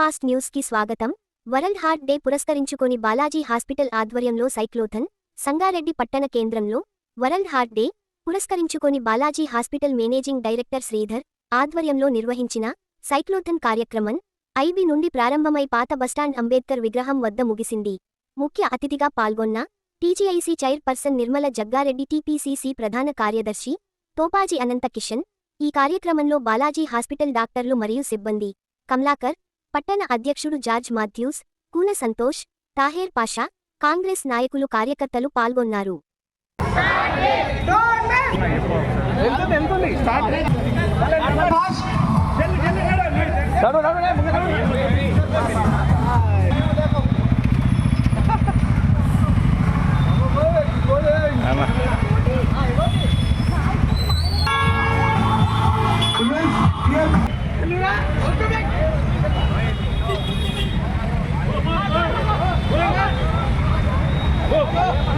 Fast న్యూస్కి స్వాగతం. World heart day పురస్కరించుకొని బాలాజీ హాస్పిటల్ ఆధ్వర్యంలో సైక్లోథన్ సంగారెడ్డి పట్టణ కేంద్రంలో వరల్డ్ హార్ట్ డే పురస్కరించుకొని Balaji hospital managing director Sridhar ఆధ్వర్యంలో నిర్వహించిన సైక్లోథన్ కార్యక్రమం ఐబీ నుండి ప్రారంభమై పాత బస్టాండ్ అంబేద్కర్ విగ్రహం వద్ద ముగిసింది. ముఖ్య అతిథిగా పాల్గొన్న TGIC chairperson Nirmala Jaggareddy TPCC ప్రధాన కార్యదర్శి తోపాజీ అనంత కిషన్ ఈ కార్యక్రమంలో బాలాజీ హాస్పిటల్ డాక్టర్లు మరియు సిబ్బంది కమలాకర్ పట్టణ అధ్యక్షుడు జార్జ్ మాథ్యూస్ కూన సంతోష్ తాహేర్ పాషా కాంగ్రెస్ నాయకులు కార్యకర్తలు పాల్గొన్నారు Yeah.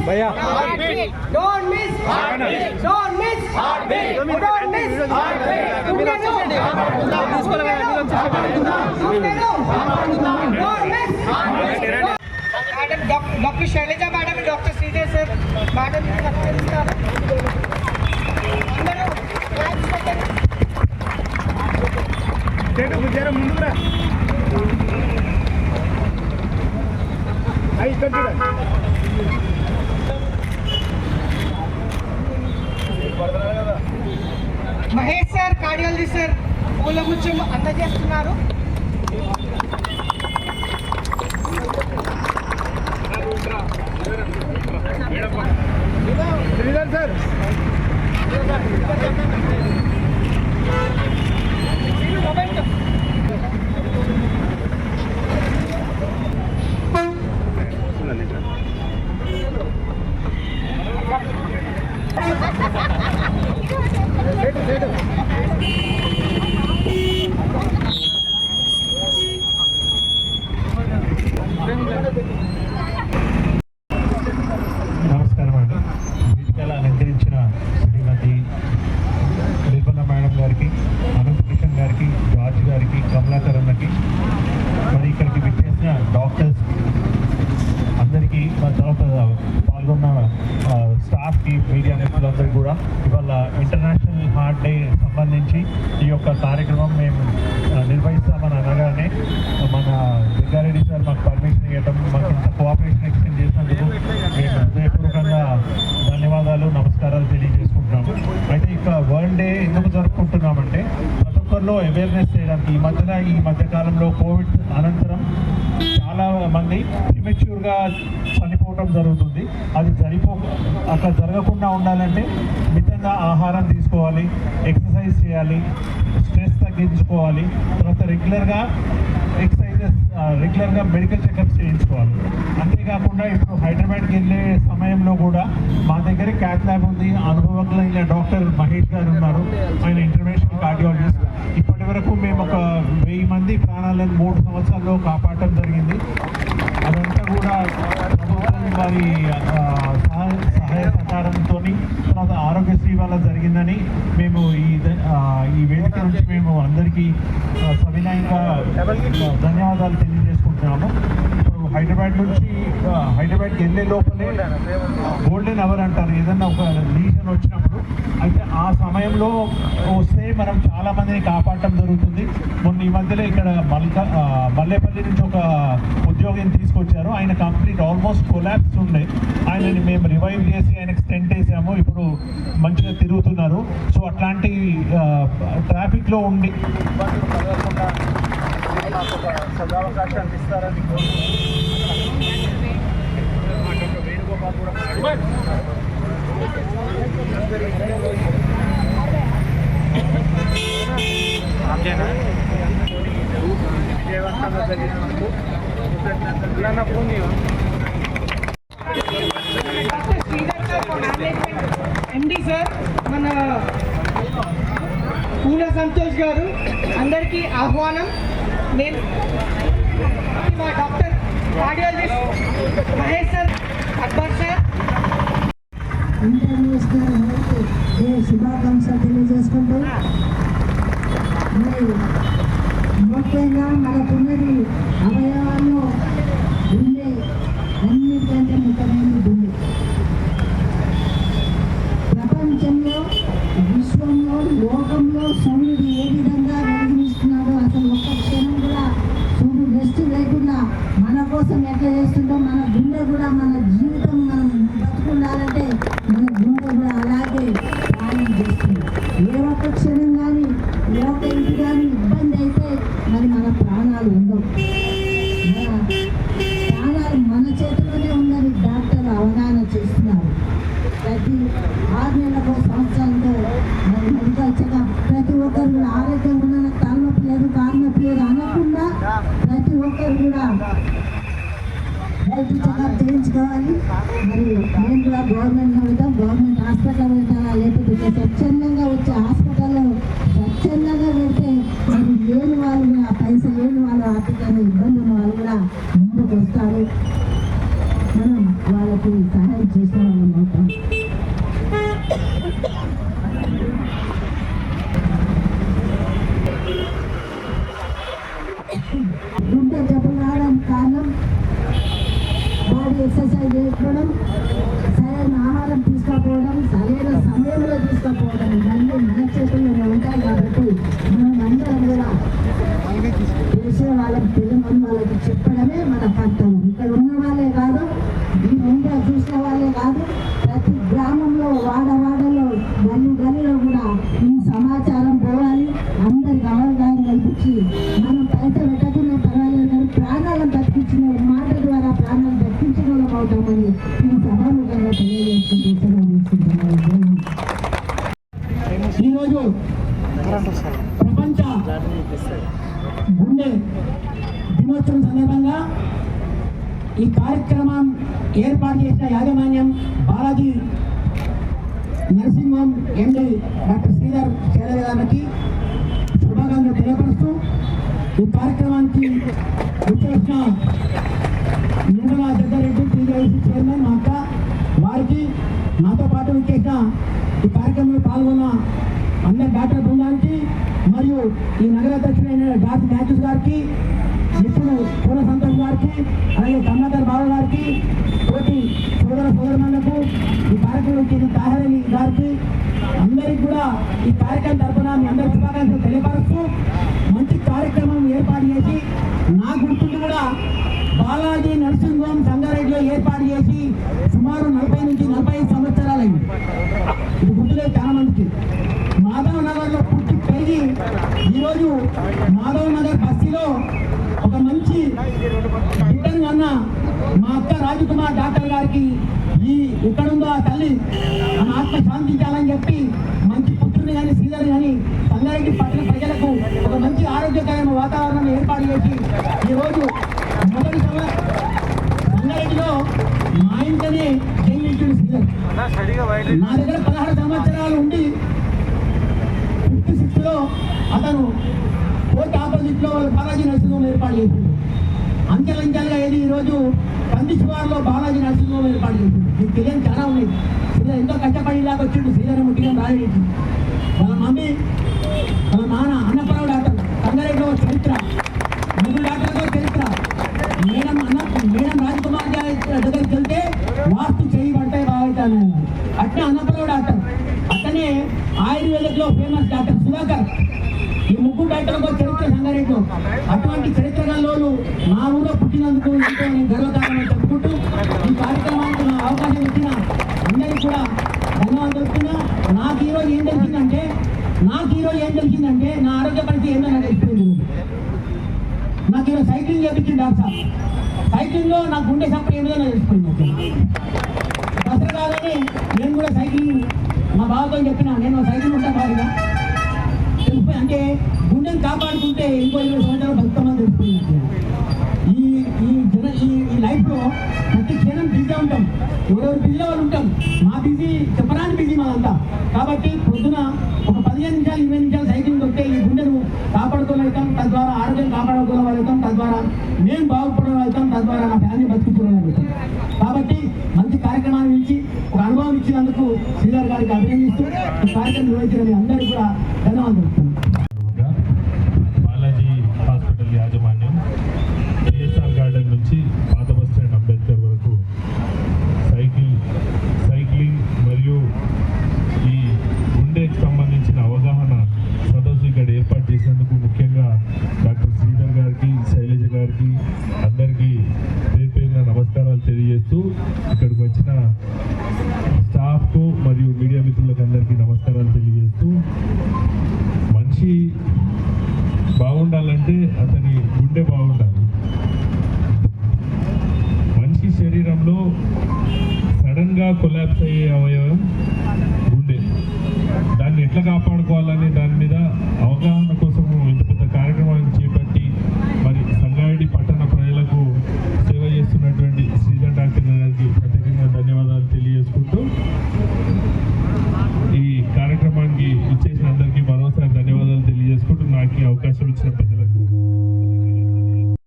మిస్ భయ్యా. Don't miss don't miss don't miss గుండెను గుండెను don't miss madam doc- doctor Shailaja madam doctor Sridev sir madam సత్కరిస్తారు అందరూ క్లాప్స్ కొట్టండి. ముందురా అయి ఇక్కడ చూడ మహేష్ సార్ కార్డియాలజీ పూల గుచ్చం అందజేస్తున్నారు శ్రీధర్ సార్ నమస్కారం అండి వేదికలు అలంకరించిన శ్రీమతి నిర్మల మేడం గారికి అనంత కిషన్ గారికి జార్జ్ గారికి కమలాకర్ అన్నకి మరి ఇక్కడికి విచ్చేసిన డాక్టర్స్ అందరికీ మా తర్వాత పాల్గొన్న ఆ, స్టాఫ్కి మీడియా మిత్రులందరికీ కూడా ఇవాళ ఇంటర్నేషనల్ హార్ట్ డే సంబంధించి ఈ యొక్క కార్యక్రమం మేము నిర్వహిస్తామని అనగానే మన దుర్గారెడ్డి సార్ మాకు పర్మిషన్ ఇవ్వటం మాకు ఇంత కోఆపరేషన్ ఎక్స్టెండ్ చేసినందుకు మేము హృదయపూర్వకంగా ధన్యవాదాలు నమస్కారాలు తెలియజేసుకుంటున్నాము. అయితే ఇక వరల్డ్ డే ఎందుకు జరుపుకుంటున్నామంటే ప్రతి ఒక్కరిలో అవేర్నెస్ చేయడానికి ఈ మధ్యన ఈ మంది ప్రిమెచ్యూర్గా చనిపోవటం జరుగుతుంది. అది జరిపో అట్లా జరగకుండా ఉండాలంటే మితంగా ఆహారం తీసుకోవాలి ఎక్సర్సైజ్ చేయాలి స్ట్రెస్ తగ్గించుకోవాలి తర్వాత రెగ్యులర్గా ఎక్సర్సైజెస్ రెగ్యులర్గా మెడికల్ చెకప్స్ చేయించుకోవాలి. అంతేకాకుండా ఇప్పుడు హైదరాబాద్కి వెళ్ళే సమయంలో కూడా మా దగ్గర క్యాట్ ల్యాబ్ ఉంది. అనుభవజ్ఞ డాక్టర్ మహేష్ గారు ఉన్నారు. ఆయన ఇంటర్నేషనల్ కార్డియాలజిస్ట్ ఇప్పటి వరకు మేము ఒక వెయ్యి మంది ప్రాణాలను మూడు సంవత్సరాల్లో కాపాడటం జరిగింది. వారి సహాయ సహాయ సహకారంతో తర్వాత ఆరోగ్యశ్రీ వల్ల జరిగిందని మేము ఈ ద- ఈ వేదిక నుంచి మేము అందరికీ ఆ, సవినయంగా ధన్యవాదాలు తెలియజేస్తున్నాం. హైదరాబాద్ నుంచి హైదరాబాద్కి వెళ్ళే లోపలే గోల్డెన్ అవర్ అంటారు. ఏదన్నా ఒక లీజన్ వచ్చినప్పుడు. అయితే ఆ సమయంలో వస్తే మనం చాలా మందిని కాపాడటం జరుగుతుంది. మొన్న ఈ మధ్యలో ఇక్కడ మల్క మల్లేపల్లి నుంచి ఒక ఉద్యోగిని తీసుకొచ్చారు. ఆయన కంప్లీట్ ఆల్మోస్ట్ కొలాప్స్ ఉండే. ఆయనని మేము రివైవ్ చేసి ఆయనకి స్టెంట్ వేసాము. ఇప్పుడు మంచిగా తిరుగుతున్నారు. సో అట్లాంటి ట్రాఫిక్లో ఉండి ఇబ్బందులు కలగకుండా మాకు ఒక సదావకాశాన్ని ఇస్తారని కోరుకుంటున్నాను. విజయవంతంగా సార్ మన పూల సంతోష్ గారు అందరికీ ఆహ్వానం. నేను మా doctor cardiologist Mahesh sir Akbar sir international health day శుభాకాంక్షలు తెలియజేసుకుంటూ మరి ముఖ్యంగా మనకున్నది అవయవాల్లో గుండె అన్నిటికంటే ముఖ్యమైన గుండె ప్రపంచంలో విశ్వంలో లోకంలో సూర్యుడు ఏ విధంగా వెలిగిస్తున్నాడో అసలు ఒక్క క్షణం కూడా సూర్యుడు రెస్ట్ లేకుండా మన కోసం ఎట్లా చేస్తుందో మన గుండె కూడా మన బతుకుండాలంటే మన గుండె కూడా అలాగే ప్రాణం చేస్తుంది ఏ ఒక్క క్షణం కానీ ఏ ఒక్క ఇంటి కానీ ఇబ్బంది అయితే మరి మన ప్రాణాలు ఉండవు మన ప్రాణాలు మన చేతిలోనే ఉందని డాక్టర్లు అవగాహన చేస్తున్నారు ప్రతి ఆరు నెలలకు సంవత్సరంలో మరి మెడికల్ చెకప్ ప్రతి ఒక్కరు కూడా ఆరోగ్యంగా ఉన్న నాకు తలనొప్పి లేదు కాలు నొప్పి లేదు అనకుండా ప్రతి ఒక్కరు కూడా హెల్త్ చెకప్ మరి నేను కూడా గవర్నమెంట్ వెళ్తాం గవర్నమెంట్ హాస్పిటల్ వెళ్తారా లేకపోతే స్వచ్ఛందంగా వచ్చే హాస్పిటల్లో స్వచ్ఛందంగా పెడితే మరి లేని వాళ్ళు ఆ పైసలు లేని వాళ్ళు ఆర్థికంగా ఇబ్బంది ఉన్న వాళ్ళు కూడా ముందుకు వస్తారు. మనం వాళ్ళకి సహాయం చేసిన వాళ్ళం అవుతాం గుండె జబ్బు రావడానికి కారణం బాడీ ఎక్సర్సైజ్ చేసుకోవడం సరైన ఆహారం తీసుకోకపోవడం సరైన సమయంలో తీసుకోకపోవడం ఇవన్నీ మన చేతుల్లోనే ఉంటాయి కాబట్టి మనం అందరం కూడా తెలిసిన వాళ్ళకి తెలియని వాళ్ళకి చెప్పడమే మన కర్తవ్యం. ఈ కార్యక్రమం ఏర్పాటు చేసిన యాజమాన్యం బాలాజీ నరసింహం ఎండి డాక్టర్ శ్రీధర్ శైలజ గారికి శుభాకాంక్షలు తెలియపరుస్తూ ఈ కార్యక్రమానికి వచ్చేసిన నిర్మలా జగ్గారెడ్డి టీడీఐసీ చైర్మన్ మా అక్క వారికి నాతో పాటు వచ్చేసిన ఈ కార్యక్రమంలో పాల్గొన్న అందరి డాక్టర్ బృందానికి మరియు ఈ నగర అధ్యక్షుడైన డాక్టర్ మ్యాథ్యూస్ గారికి మిత్రుడు పూల సంతోష్ గారికి అలాగే కమలాకర్ బాబు గారికి తోటి సోదర సోదరులకు ఈ కార్యక్రమం చేసిన తాహరలి గారికి అందరికి కూడా ఈ కార్యక్రమం తరఫున మీ అందరి శుభాకాంక్షలు తెలియపరుస్తూ మంచి కార్యక్రమం ఏర్పాటు చేసి నా గుర్తుండి కూడా బాలాజీ నర్సింగ్ హోమ్ సంగారెడ్డిలో ఏర్పాటు చేసి సుమారు నలభై నుంచి నలభై ఐదు సంవత్సరాలైంది. ఇది గుర్తులేదు చాలా మందికి. మాధవ్ నగర్లో పుట్టి పెరిగి ఈరోజు మాధవ్ నగర్ బస్తీలో మంచి బిడ్డను అన్న మా అక్క రాజకుమార్ డాక్టర్ గారికి ఈ ఎక్కడుందో ఆ తల్లి మన ఆత్మ శాంతించాలని చెప్పి మంచి పుత్రుని కానీ శ్రీధర్ కానీ సంగారెడ్డి పట్టణ ప్రజలకు ఒక మంచి ఆరోగ్యకరమైన వాతావరణం ఏర్పాటు చేసి ఈరోజు మొదటి సంగారెడ్డిలో మా ఇంట్లోనే జన్మించిన శ్రీధర్. నా దగ్గర పదహారు సంవత్సరాలు ఉండి ఫిఫ్టీ సిక్స్లో అతను కోర్టు ఇంట్లో వాళ్ళు బాలాజీ నర్సింగ్ హోమ్ ఏర్పాటు చేసింది అంచెలంచెలుగా ఏది ఈరోజు పంది శివారులో బాలాజీ నర్సింగ్ హోమ్ ఏర్పాటు చేసింది మీకు తెలియని చాలా ఉన్నాయి. శ్రీధర్ ఎంతో కష్టపడి ఇలాగ వచ్చిండు శ్రీధర్ ముట్టిగా రాయలేదు వాళ్ళ మమ్మీ వాళ్ళ నాన్న అన్నపరావు డాక్టర్ సంగారెడ్డిలో చరిత్ర. ముగ్గురు డాక్టర్లతో చరిత్ర. మేడం అన్న మేడం రాజకుమార్ గారి దగ్గరికి వెళ్తే వాస్తు చేయి పట్టాయి బాగుంటాను అట్లా అన్నపరావు డాక్టర్. అతనే ఆయుర్వేదిక్లో ఫేమస్ డాక్టర్ సుధాకర్. ఉప్పు ముగ్గురు చరిత్ర సంగారెడ్డిలో అటువంటి చరిత్ర గల్లోలు మా ఊళ్ళో పుట్టినందుకు ఎంతో నేను గర్వకారణం చెప్పుకుంటూ ఈ కార్యక్రమానికి నా అవకాశం ఇచ్చిన అందరికీ కూడా ధన్యవాదాలు చెప్తున్నా నాకు ఈరోజు ఏం తెలిసిందంటే నాకు ఈరోజు ఏం తెలిసిందంటే నా ఆరోగ్య పరిస్థితి ఏందో నాకు తెలిసిపోయింది. నాకు ఈరోజు సైక్లింగ్ చేపించింది డాక్టర్ సార్ సైక్లింగ్లో నాకు గుండె సప్పుడు ఏమిదో నాకు తెలిసిపోయింది దసరా కాదని నేను కూడా సైక్లింగ్ మా బావతో చెప్పిన నేను సైకిల్ ఉంటాను బాగా తెలిసిపోయి అంటే గుండెని కాపాడుకుంటే ఇంకో ఇరవై సంవత్సరాలు బతుకమని తెలుసుకున్నట్టు ఈ ఈ జన ఈ ఈ లైఫ్లో ప్రతి క్షణం బిజీగా ఉంటాం. ఎవరెవరు బిజీలో వాళ్ళు ఉంటాం. మా బిజీ చెప్పడానికి బిజీ మాదంతా. కాబట్టి పొద్దున ఒక పదిహేను నిమిషాలు ఇరవై నిమిషాలు సైకిల్ కొట్టే ఈ గుండెను కాపాడుకోగలుగుతాం. తద్వారా ఆరోగ్యం కాపాడుకోగలుగుతాం. తద్వారా మేము బాగుపడగలుగుతాం. తద్వారా నా ఫ్యామిలీ బతికించుకోగలుగుతాం కాబట్టి మంచి కార్యక్రమాన్ని ఇచ్చి ఒక అనుభవం ఇచ్చినందుకు శ్రీధర్ గారికి అభినందిస్తూ ఈ కార్యక్రమం నిర్వహించిన అందరికీ కూడా ధన్యవాదాలు.